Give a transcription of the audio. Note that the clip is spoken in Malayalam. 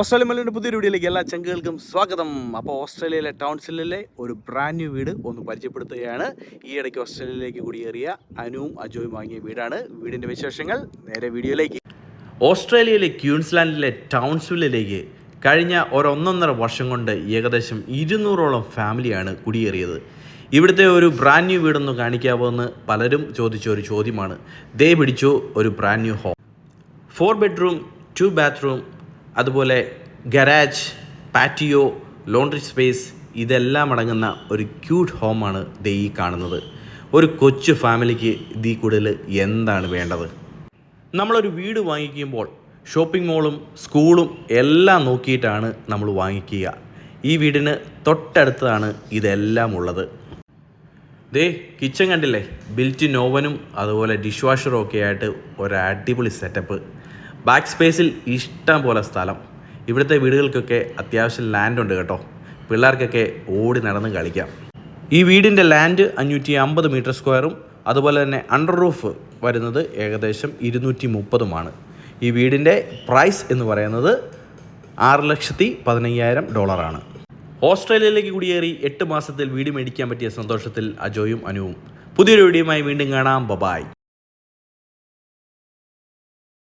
ഓസ്ട്രേലിയ മലയുടെ പുതിയൊരു വീഡിയോയിലേക്ക് എല്ലാ ചങ്കുകൾക്കും സ്വാഗതം. അപ്പോൾ ഓസ്ട്രേലിയയിലെ ടൗൺസിലെ ഒരു ബ്രാൻഡ് ന്യൂ വീട് ഒന്ന് പരിചയപ്പെടുത്തുകയാണ്. ഈ ഇടയ്ക്ക് ഓസ്ട്രേലിയയിലേക്ക് കുടിയേറിയ അനുവും അജോയും വാങ്ങിയ വീടാണ്. വീടിന്റെ വിശേഷങ്ങൾ നേരെ വീഡിയോയിലേക്ക്. ഓസ്ട്രേലിയയിലെ ക്യൂൻസ്ലാൻഡിലെ ടൗൺസിലേക്ക് കഴിഞ്ഞ ഒരൊന്നൊന്നര വർഷം കൊണ്ട് ഏകദേശം ഇരുന്നൂറോളം ഫാമിലിയാണ് കുടിയേറിയത്. ഇവിടുത്തെ ഒരു ബ്രാൻഡ് ന്യൂ വീടൊന്ന് കാണിക്കാമോ എന്ന് പലരും ചോദിച്ച ഒരു ചോദ്യമാണ്. ദേ പിടിച്ചു ഒരു brand new home four bedroom two bathroom അതുപോലെ ഗരാജ് പാറ്റിയോ ലോണ്ടറി സ്പേസ് ഇതെല്ലാം അടങ്ങുന്ന ഒരു ക്യൂട്ട് ഹോമാണ് ദേ ഈ കാണുന്നത്. ഒരു കൊച്ചു ഫാമിലിക്ക് ഇതീ കൂടുതൽ എന്താണ് വേണ്ടത്? നമ്മളൊരു വീട് വാങ്ങിക്കുമ്പോൾ ഷോപ്പിംഗ് മോളും സ്കൂളും എല്ലാം നോക്കിയിട്ടാണ് നമ്മൾ വാങ്ങിക്കുക. ഈ വീടിന് തൊട്ടടുത്താണ് ഇതെല്ലാം ഉള്ളത്. ദേ കിച്ചൺ കണ്ടില്ലേ? ബിൽറ്റ് നോവനും അതുപോലെ ഡിഷ് വാഷറും ഒക്കെ ആയിട്ട് ഒരു അടിപൊളി സെറ്റപ്പ് ബാക്ക് സ്പേസിൽ ഇഷ്ടം പോലെ സ്ഥലം. ഇവിടുത്തെ വീടുകൾക്കൊക്കെ അത്യാവശ്യം ലാൻഡ് ഉണ്ട് കേട്ടോ. പിള്ളേർക്കൊക്കെ ഓടി നടന്ന് കളിക്കാം. ഈ വീടിന്റെ ലാൻഡ് അഞ്ഞൂറ്റി അമ്പത് മീറ്റർ സ്ക്വയറും അതുപോലെ തന്നെ അണ്ടർ റൂഫ് വരുന്നത് ഏകദേശം ഇരുന്നൂറ്റി മുപ്പതുമാണ് ഈ വീടിന്റെ പ്രൈസ് എന്ന് പറയുന്നത് ആറ് ലക്ഷത്തി പതിനയ്യായിരം ഡോളറാണ് ഓസ്ട്രേലിയയിലേക്ക് കുടിയേറി എട്ട് മാസത്തിൽ വീട് മേടിക്കാൻ പറ്റിയ സന്തോഷത്തിൽ അജോയും അനുവും. പുതിയൊരു വീഡിയോയുമായി വീണ്ടും കാണാം. ബബായ്